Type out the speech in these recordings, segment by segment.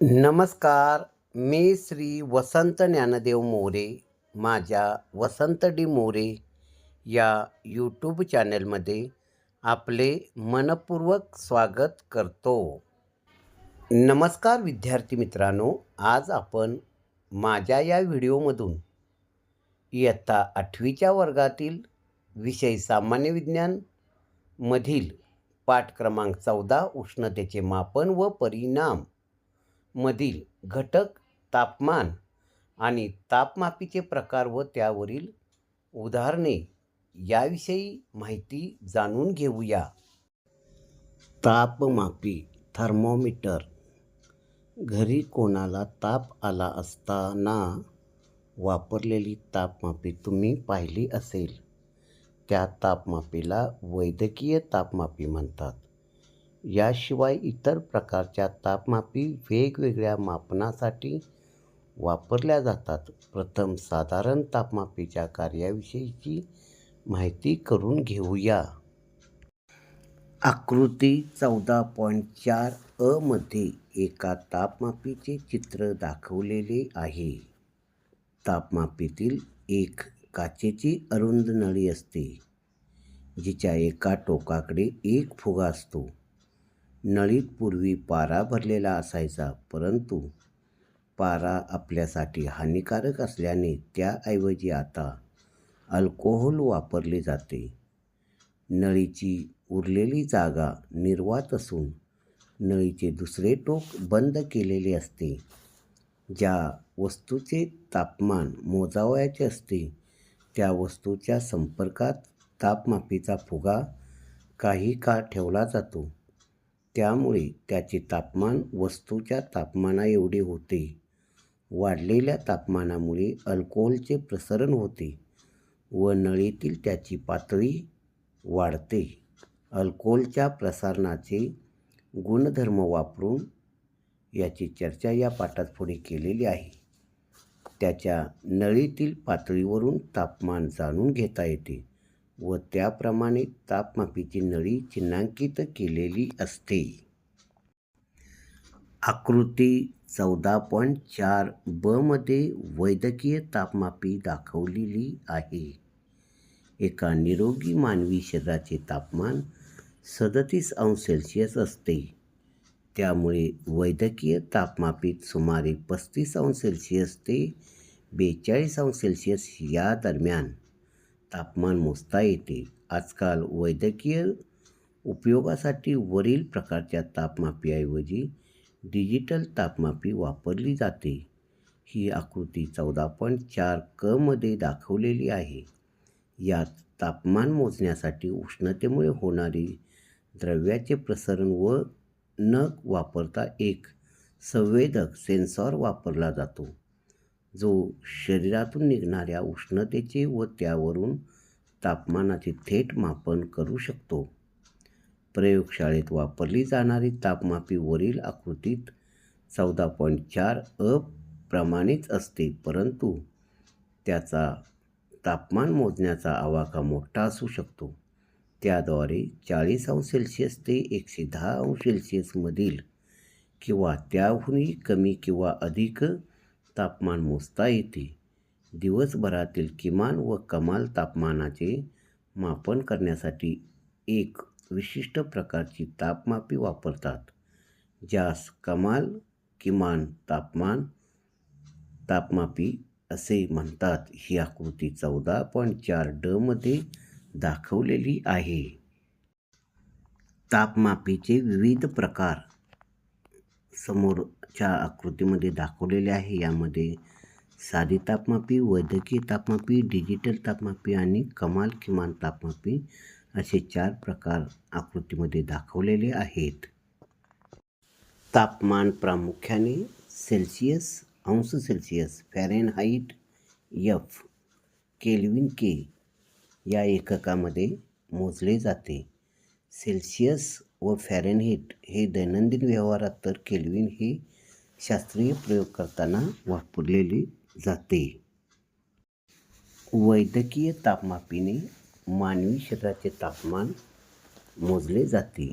नमस्कार मी श्री वसंत ज्ञानदेव मोरे माझ्या वसंत डी मोरे या यूट्यूब चॅनलमध्ये आपले मनपूर्वक स्वागत करतो. नमस्कार विद्यार्थी मित्रांनो आज आपण माझ्या या व्हिडिओमधून इयत्ता आठवीच्या वर्गातील विषय सामान्य विज्ञान मधील पाठ क्रमांक चौदा उष्णतेचे मापन व परिणाम मधील घटक तापमान आणि तापमापीचे प्रकार व त्यावरील उदाहरणे याविषयी माहिती जाणून घेऊया. तापमापी थर्मोमीटर. घरी कोणाला ताप आला असताना वापरलेली तापमापी तुम्ही पाहिली असेल. त्या तापमापीला वैद्यकीय तापमापी म्हणतात. याशिवाय इतर प्रकारच्या तापमापी वेगवेगळ्या मापनासाठी वापरल्या जातात. प्रथम साधारण तापमापीच्या कार्याविषयीची माहिती करून घेऊया. आकृती चौदा पॉईंट चार अमध्ये एका तापमापीचे चित्र दाखवलेले आहे. तापमापीतील एक काचेची अरुंद नळी असते जिच्या एका टोकाकडे एक फुगा असतो. नळीत पूर्वी पारा भरलेला असायचा परंतु पारा आपल्यासाठी हानिकारक असल्याने त्याऐवजी आता अल्कोहोल वापरले जाते. नळीची उरलेली जागा निर्वात असून नळीचे दुसरे टोक बंद केलेले असते ज्या वस्तूचे तापमान मोजावयाचे असते. त्या वस्तूच्या संपर्कात तापमापीचा फुगा काही काळ ठेवला जातो. त्यामुळे त्याचे तापमान वस्तूच्या तापमाना एवढे होते. वाढलेल्या तापमानामुळे अल्कोहोलचे प्रसरण होते व नळीतील त्याची पातळी वाढते. अल्कोहोलच्या प्रसारणाचे गुणधर्म वापरून याची चर्चा या पाठात पुढे केलेली आहे. त्याच्या नळीतील पातळीवरून तापमान जाणून घेता येते. व त्याप्रमाणे तापमापीची नळी चिन्हांकित केलेली असते. आकृती चौदा पॉईंट चार बमध्ये वैद्यकीय तापमापी दाखवलेली आहे. एका निरोगी मानवी शरीराचे तापमान सदतीस अंश सेल्सिअस असते. त्यामुळे वैद्यकीय तापमापीत सुमारे पस्तीस अंश सेल्सिअस ते बेचाळीस अंश सेल्सिअस या दरम्यान तापमान मोजता येते. आजकाल वैद्यकीय उपयोगासाठी वरील प्रकारच्या तापमापीऐवजी डिजिटल तापमापी वापरली जाते. ही आकृती चौदा पॉईंट चार कमध्ये दाखवलेली आहे. यात तापमान मोजण्यासाठी उष्णतेमुळे होणारी द्रव्याचे प्रसरण व न वापरता एक संवेदक सेन्सॉर वापरला जातो. जो शरीरातून निघणाऱ्या उष्णतेचे व त्यावरून तापमानाचे थेट मापन करू शकतो. प्रयोगशाळेत वापरली जाणारी तापमापी वरील आकृतीत चौदा पॉईंट चार अप्रमाणेच प्रमाणेच असते परंतु त्याचा तापमान मोजण्याचा आवाका मोठा असू शकतो. त्याद्वारे चाळीस अंश सेल्सिअस ते एकशे दहा अंश सेल्सिअसमधील किंवा त्याहूनही कमी किंवा अधिक तापमान मोजता येते. दिवसभरातील किमान व कमाल तापमानाचे मापन करण्यासाठी एक विशिष्ट प्रकारची तापमापी वापरतात ज्यास कमाल किमान तापमान तापमापी असे म्हणतात. ही आकृती चौदा पॉईंट चार डमध्ये दाखवलेली आहे. तापमापीचे विविध प्रकार समोरच्या आकृतीमध्ये दाखवलेले आहे. यामध्ये साधी तापमापी वैद्यकीय तापमापी डिजिटल तापमापी आणि कमाल किमान तापमापी असे चार प्रकार आकृतीमध्ये दाखवलेले आहेत. तापमान प्रामुख्याने सेल्सिअस अंश Celsius Fahrenheit F Kelvin K या एककामध्ये मोजले जाते. सेल्सिअस व फॅरेनहीट हे दैनंदिन व्यवहारात तर केल्विन हे शास्त्रीय प्रयोग करताना वापरलेली जाते. वैद्यकीय तापमापीने मानवी शरीराचे तापमान मोजले जाते.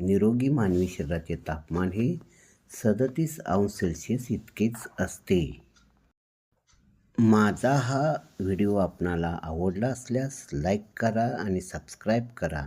निरोगी मानवी शरीराचे तापमान हे सदतीस अंश सेल्सिअस इतकेच असते. माझा हा व्हिडिओ आपणाला आवडला असल्यास लाईक करा आणि सबस्क्राईब करा.